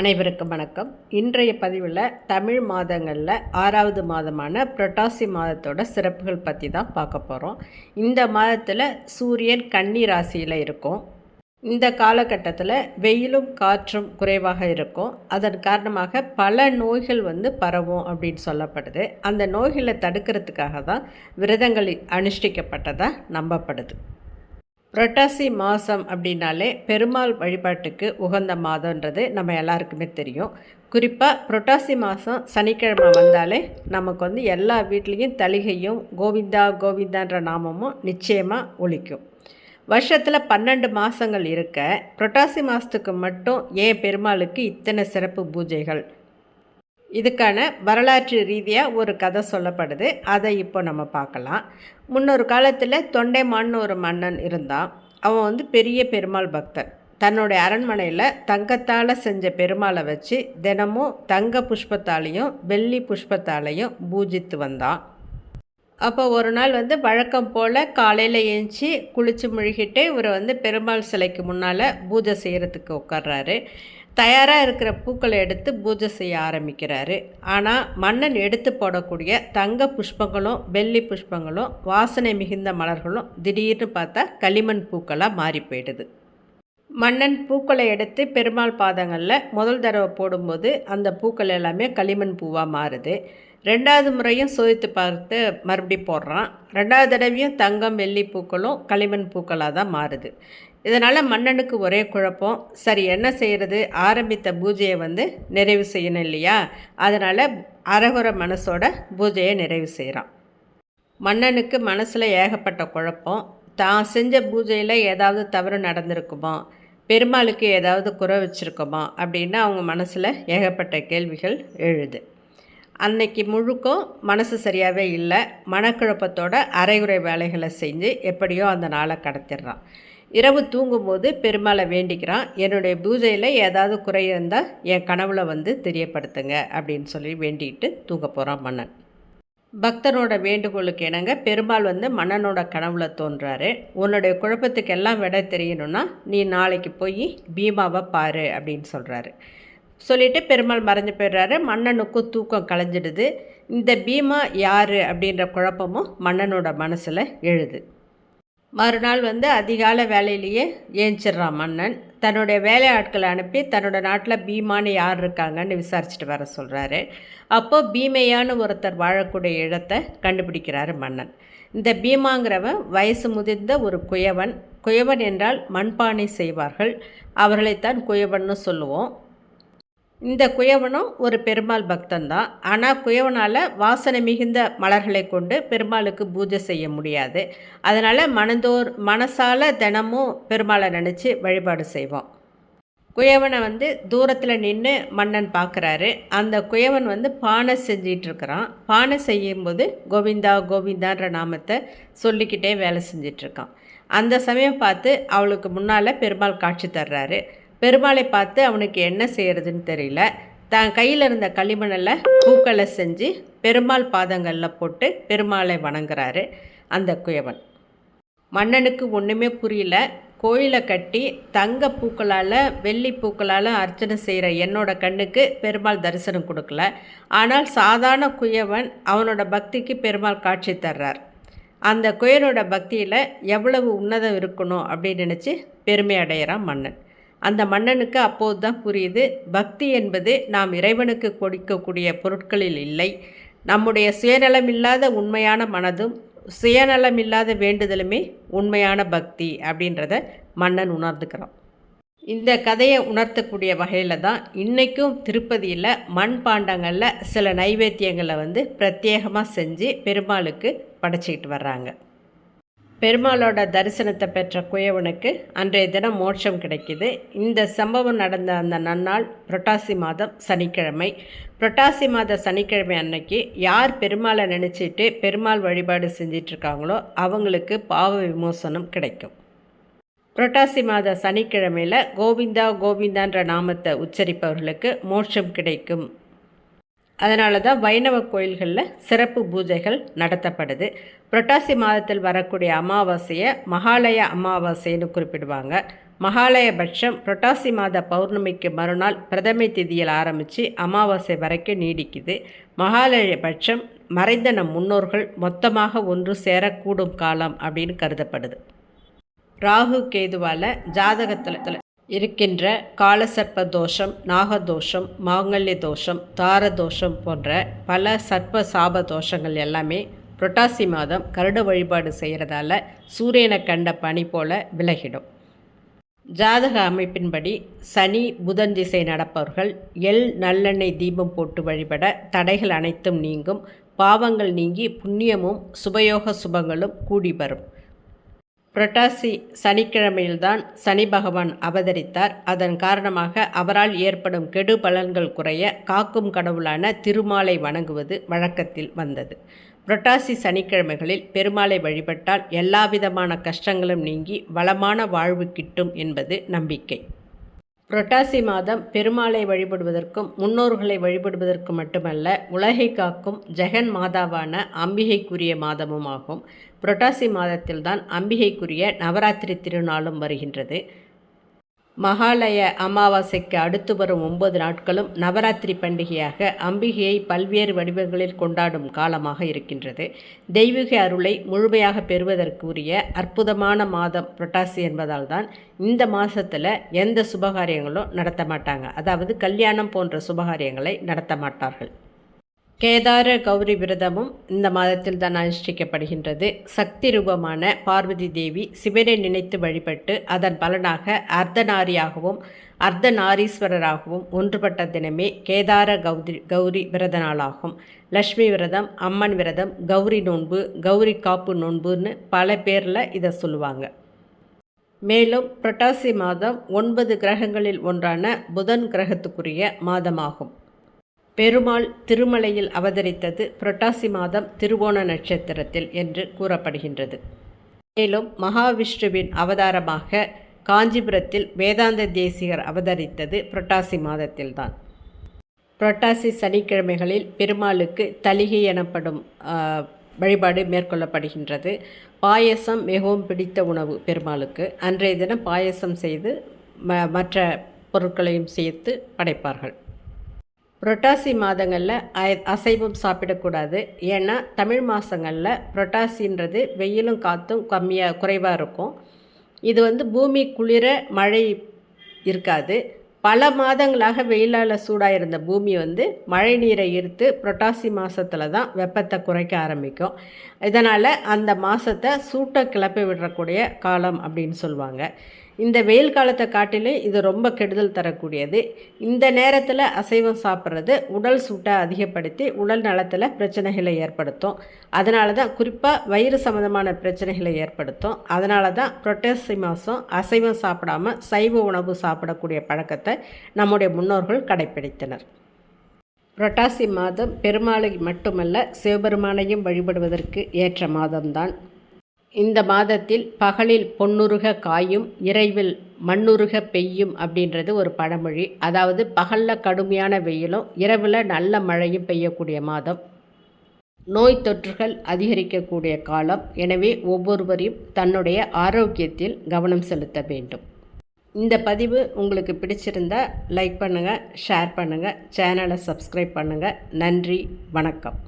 அனைவருக்கும் வணக்கம். இன்றைய பதிவில் தமிழ் மாதங்களில் ஆறாவது மாதமான புரட்டாசி மாதத்தோட சிறப்புகள் பற்றி தான் பார்க்க போகிறோம் இந்த மாதத்தில் சூரியன் கன்னி ராசியில் இருக்கும். இந்த காலகட்டத்தில் வெயிலும் காற்றும் குறைவாக இருக்கும். அதன் காரணமாக பல நோய்கள் வந்து பரவும் அப்படின்னு சொல்லப்படுது. அந்த நோய்களை தடுக்கிறதுக்காக தான் விரதங்கள் அனுஷ்டிக்கப்பட்டதாக நம்பப்படுது. புரட்டாசி மாதம் அப்படின்னாலே பெருமாள் வழிபாட்டுக்கு உகந்த மாதன்றது நம்ம எல்லாருக்குமே தெரியும். குறிப்பாக புரட்டாசி மாதம் சனிக்கிழமை வந்தாலே நமக்கு வந்து எல்லா வீட்லேயும் தலிகையும் கோவிந்தா கோவிந்தான்ற நாமமும் நிச்சயமாக ஒழிக்கும் வருஷத்தில் பன்னெண்டு மாதங்கள் இருக்க புரட்டாசி மாதத்துக்கு மட்டும் ஏன் பெருமாளுக்கு இத்தனை சிறப்பு பூஜைகள்? இதுக்கான வரலாற்று ரீதியாக ஒரு கதை சொல்லப்படுது. அதை இப்போ நம்ம பார்க்கலாம். முன்னொரு காலத்தில் தொண்டைமான்னு ஒரு மன்னன் இருந்தான். அவன் வந்து பெரிய பெருமாள் பக்தர் தன்னுடைய அரண்மனையில் தங்கத்தால் செஞ்ச பெருமாளை வச்சு தினமும் தங்க புஷ்பத்தாலையும் வெள்ளி புஷ்பத்தாலையும் பூஜித்து வந்தான். அப்போ ஒரு நாள் வந்து வழக்கம் போல் காலையில் ஏஞ்சி குளித்து முழுகிட்டு இவர் வந்து பெருமாள் சிலைக்கு முன்னால் பூஜை செய்கிறதுக்கு உட்கார்றாரு. தயாராக இருக்கிற பூக்களை எடுத்து பூஜை செய்ய ஆரம்பிக்கிறாரு. ஆனால் மன்னன் எடுத்து போடக்கூடிய தங்க புஷ்பங்களும் வெள்ளி புஷ்பங்களும் வாசனை மிகுந்த மலர்களும் திடீர்னு பார்த்தா களிமண் பூக்களாக மாறி போயிடுது. மன்னன் பூக்களை எடுத்து பெருமாள் பாதங்களில் முதல் தடவை போடும்போது அந்த பூக்கள் எல்லாமே களிமண் பூவாக மாறுது. ரெண்டாவது முறையும் சோதித்து பார்த்து மறுபடி போடுறான். ரெண்டாவது தடவையும் தங்கம் வெள்ளி பூக்களும் களிமண் பூக்களாக தான் மாறுது. இதனால் மன்னனுக்கு ஒரே குழப்பம். சரி என்ன செய்கிறது ஆரம்பித்த பூஜையை வந்து நிறைவு செய்யணும் இல்லையா? அதனால் அரகுற மனசோட பூஜையை நிறைவு செய்கிறான் மன்னனுக்கு மனசில் ஏகப்பட்ட குழப்பம். தான் செஞ்ச பூஜையில் ஏதாவது தவறு நடந்திருக்குமா? பெருமாளுக்கு ஏதாவது குறை வச்சுருக்கோமா அப்படின்னு அவங்க மனசில் ஏகப்பட்ட கேள்விகள் எழுது. அன்னைக்கு முழுக்கும் மனசு சரியாகவே இல்லை. மனக்குழப்பத்தோட அரைகுறை வேலைகளை செஞ்சு எப்படியோ அந்த நாளை கடத்திடுறான். இரவு தூங்கும்போது பெருமாளை வேண்டிக்கிறான். என்னுடைய பூஜையில் ஏதாவது குறை இருந்தால் என் கனவுல வந்து தெரியப்படுத்துங்க அப்படின்னு சொல்லி வேண்டிக்கிட்டு தூங்க போகிறான் மன்னன். பக்தனோட வேண்டுகோளுக்கு இணங்க பெருமாள் வந்து மன்னனோட கனவுல தோன்றாரு. உன்னுடைய குழப்பத்துக்கு எல்லாம் விட தெரியணும்னா நீ நாளைக்கு போய் பீமாவை பாரு அப்படின்னு சொல்கிறாரு சொல்லிவிட்டு பெருமாள் மறைஞ்சு போயிடுறாரு. மன்னனுக்கும் தூக்கம் கலைஞ்சிடுது. இந்த பீமா யார் அப்படின்ற குழப்பமும் மன்னனோட மனசில் எழுது. மறுநாள் வந்து அதிகால வேலையிலேயே ஏஞ்சிட்றான் மன்னன். தன்னுடைய வேலை ஆட்களை அனுப்பி தன்னோட நாட்டில் பீமான்னு யார் இருக்காங்கன்னு விசாரிச்சுட்டு வர சொல்கிறாரு அப்போது பீமையான ஒருத்தர் வாழக்கூடிய இடத்தை கண்டுபிடிக்கிறாரு மன்னன். இந்த பீமாங்கிறவன் வயசு முதிர்ந்த ஒரு குயவன். குயவன் என்றால் மண்பானை செய்வார்கள். அவர்களைத்தான் குயவன்னு சொல்லுவோம். இந்த குயவனும் ஒரு பெருமாள் பக்தன் தான் ஆனால் குயவனால் வாசனை மிகுந்த மலர்களை கொண்டு பெருமாளுக்கு பூஜை செய்ய முடியாது. அதனால் மனதோர் மனசால் தினமும் பெருமாளை நினச்சி வழிபாடு செய்வோம். குயவனை வந்து தூரத்தில் நின்று மன்னன் பார்க்குறாரு அந்த குயவன் வந்து பானை செஞ்சிகிட்ருக்கிறான் பானை செய்யும்போது கோவிந்தா கோவிந்தான்ற நாமத்தை சொல்லிக்கிட்டே வேலை செஞ்சிட்ருக்கான். அந்த சமயம் பார்த்து அவளுக்கு முன்னால் பெருமாள் காட்சி தர்றாரு. பெருமாளை பார்த்து அவனுக்கு என்ன செய்கிறதுன்னு தெரியல. தான் கையில் இருந்த களிமணில் பூக்களை செஞ்சு பெருமாள் பாதங்களில் போட்டு பெருமாளை வணங்குறாரு அந்த குயவன். மன்னனுக்கு ஒன்றுமே புரியல. கோயிலை கட்டி தங்க பூக்களால் வெள்ளி பூக்களால் அர்ச்சனை செய்கிற என்னோட கண்ணுக்கு பெருமாள் தரிசனம் கொடுக்கல. ஆனால் சாதாரண குயவன் அவனோட பக்திக்கு பெருமாள் காட்சி தர்றார். அந்த குயனோட பக்தியில் எவ்வளவு உன்னதம் இருக்கணும் அப்படின்னு நினச்சி பெருமை அடைகிறான் மன்னன். அந்த மன்னனுக்கு அப்போது தான் புரியுது பக்தி என்பது நாம் இறைவனுக்கு கொடுக்கக்கூடிய பொருட்களில் இல்லை. நம்முடைய சுயநலமில்லாத உண்மையான மனதும் சுயநலமில்லாத வேண்டுதலுமே உண்மையான பக்தி அப்படின்றத மன்னன் உணர்ந்துக்கிறான். இந்த கதையை உணர்த்தக்கூடிய வகையில் தான் இன்றைக்கும் திருப்பதியில் மண் பாண்டங்களில் சில நைவேத்தியங்களை வந்து பிரத்யேகமாக செஞ்சு பெருமாளுக்கு படைச்சிக்கிட்டு வர்றாங்க. பெருமாளோட தரிசனத்தை பெற்ற குயவனுக்கு அன்றைய தினம் மோட்சம் கிடைக்கிது. இந்த சம்பவம் நடந்த அந்த நன்னாள் புரட்டாசி மாதம் சனிக்கிழமை. புரட்டாசி மாத சனிக்கிழமை அன்னைக்கு யார் பெருமாளை நினச்சிட்டு பெருமாள் வழிபாடு செஞ்சிட்ருக்காங்களோ அவங்களுக்கு பாவ விமோசனம் கிடைக்கும். புரட்டாசி மாத சனிக்கிழமையில் கோவிந்தா கோவிந்தான்ற நாமத்தை உச்சரிப்பவர்களுக்கு மோட்சம் கிடைக்கும். அதனால தான் வைணவ கோயில்களில் சிறப்பு பூஜைகள் நடத்தப்படுது. புரட்டாசி மாதத்தில் வரக்கூடிய அமாவாசையை மகாலய அமாவாசைன்னு குறிப்பிடுவாங்க. மகாலயபட்சம் புரட்டாசி மாத பௌர்ணமிக்கு மறுநாள் பிரதமை திதியில் ஆரம்பித்து அமாவாசை வரைக்கும் நீடிக்குது. மகாலயபட்சம் மறைந்த நம் முன்னோர்கள் மொத்தமாக ஒன்று சேரக்கூடும் காலம் அப்படின்னு கருதப்படுது. ராகு கேதுவால் ஜாதகத்தில் இருக்கின்ற காலசர்ப்ப தோஷம் நாகதோஷம் மாங்கல்ய தோஷம் தார தோஷம் போன்ற பல சர்ப்ப சாப தோஷங்கள் எல்லாமே புரட்டாசி மாதம் கருட வழிபாடு செய்கிறதால சூரியனை கண்ட பனி போல விலகிடும். ஜாதக அமைப்பின்படி சனி புதன் திசை நடப்பவர்கள் எள் நல்லெண்ணெய் தீபம் போட்டு வழிபட தடைகள் அனைத்தும் நீங்கும் பாவங்கள் நீங்கி புண்ணியமும் சுபயோக சுபங்களும் கூடி வரும். புரட்டாசி சனிக்கிழமையில்தான் சனி பகவான் அவதரித்தார். அதன் காரணமாக அவரால் ஏற்படும் கெடு பலன்கள் குறைய காக்கும் கடவுளான திருமாலை வணங்குவது வழக்கத்தில் வந்தது. புரட்டாசி சனிக்கிழமைகளில் பெருமாளை வழிபட்டால் எல்லாவிதமான கஷ்டங்களும் நீங்கி வளமான வாழ்வு கிட்டும் என்பது நம்பிக்கை. புரட்டாசி மாதம் பெருமாளை வழிபடுவதற்கும் முன்னோர்களை வழிபடுவதற்கு மட்டுமல்ல உலகை காக்கும் ஜெகன் மாதாவான அம்பிகைக்குரிய மாதமும் ஆகும் புரட்டாசி மாதத்தில்தான் அம்பிகைக்குரிய நவராத்திரி திருநாளும் வருகின்றது. மகாலய அமாவாசைக்கு அடுத்து வரும் ஒன்பது நாட்களும் நவராத்திரி பண்டிகையாக அம்பிகையை பல்வேறு வடிவங்களில் கொண்டாடும் காலமாக இருக்கின்றது. தெய்வீக அருளை முழுமையாக பெறுவதற்குரிய அற்புதமான மாதம் புரட்டாசி என்பதால் தான் இந்த மாதத்தில் எந்த சுபகாரியங்களும் நடத்த மாட்டாங்க. அதாவது கல்யாணம் போன்ற சுபகாரியங்களை நடத்த மாட்டார்கள். கேதார கௌரி விரதமும் இந்த மாதத்தில் தான் அனுஷ்டிக்கப்படுகின்றது. சக்தி ரூபமான பார்வதி தேவி சிவனை நினைத்து வழிபட்டு அதன் பலனாக அர்த்தநாரியாகவும் அர்த்தநாரீஸ்வரராகவும் ஒன்றுபட்ட தினமே கேதார கௌரி கௌரி விரத நாளாகும். லக்ஷ்மி விரதம் அம்மன் விரதம் கௌரி நோன்பு கௌரி காப்பு நோன்புன்னு பல பேரில் இதை சொல்லுவாங்க. மேலும் புரட்டாசி மாதம் ஒன்பது கிரகங்களில் ஒன்றான புதன் கிரகத்துக்குரிய மாதமாகும். பெருமாள் திருமலையில் அவதரித்தது புரட்டாசி மாதம் திருவோண நட்சத்திரத்தில் என்று கூறப்படுகின்றது. மேலும் மகாவிஷ்ணுவின் அவதாரமாக காஞ்சிபுரத்தில் வேதாந்த தேசிகர் அவதரித்தது புரட்டாசி மாதத்தில்தான். புரட்டாசி சனிக்கிழமைகளில் பெருமாளுக்கு தலிகை எனப்படும் வழிபாடு மேற்கொள்ளப்படுகின்றது. பாயசம் மிகவும் பிடித்த உணவு பெருமாளுக்கு. அன்றைய தினம் பாயசம் செய்து ம மற்ற பொருட்களையும் சேர்த்து படைப்பார்கள். புரட்டாசி மாதங்களில் அசைவம் சாப்பிடக்கூடாது. ஏன்னா தமிழ் மாதங்களில் புரட்டாசின்றது வெயிலும் காற்றும் கம்மியாக குறைவாக இருக்கும். இது வந்து பூமி குளிர மழை இருக்காது. பல மாதங்களாக வெயிலால் சூடாக இருந்த பூமி வந்து மழை நீரை ஈர்த்து புரட்டாசி மாதத்தில் தான் வெப்பத்தை குறைக்க ஆரம்பிக்கும். இதனால் அந்த மாதத்தை சூட்டை கிளப்பி விடுறக்கூடிய காலம் அப்படின்னு சொல்லுவாங்க. இந்த வெயில் காலத்தை காட்டிலும் இது ரொம்ப கெடுதல் தரக்கூடியது. இந்த நேரத்தில் அசைவம் சாப்பிட்றது உடல் சூட்டை அதிகப்படுத்தி உடல் நலத்தில் பிரச்சனைகளை ஏற்படுத்தும். அதனால தான் குறிப்பாக வயிறு சம்மந்தமான பிரச்சனைகளை ஏற்படுத்தும். அதனால தான் புரொட்டசி மாதம் அசைவம் சாப்பிடாமல் சைவ உணவு சாப்பிடக்கூடிய பழக்கத்தை நம்முடைய முன்னோர்கள் கடைப்பிடித்தனர். புரட்டாசி மாதம் பெருமாளை மட்டுமல்ல சிவபெருமானையும் வழிபடுவதற்கு ஏற்ற மாதம்தான். இந்த மாதத்தில் பகலில் பொன்னுருக காயும் இரவில் மண்ணுருக பெய்யும் அப்படின்றது ஒரு பழமொழி. அதாவது பகலில் கடுமையான வெயிலும் இரவில் நல்ல மழையும் பெய்யக்கூடிய மாதம். நோய் தொற்றுகள் அதிகரிக்கக்கூடிய காலம். எனவே ஒவ்வொருவரையும் தன்னுடைய ஆரோக்கியத்தில் கவனம் செலுத்த வேண்டும். இந்த பதிவு உங்களுக்கு பிடிச்சிருந்தால் லைக் பண்ணுங்கள் ஷேர் பண்ணுங்கள் சேனலை சப்ஸ்கிரைப் பண்ணுங்கள் நன்றி வணக்கம்.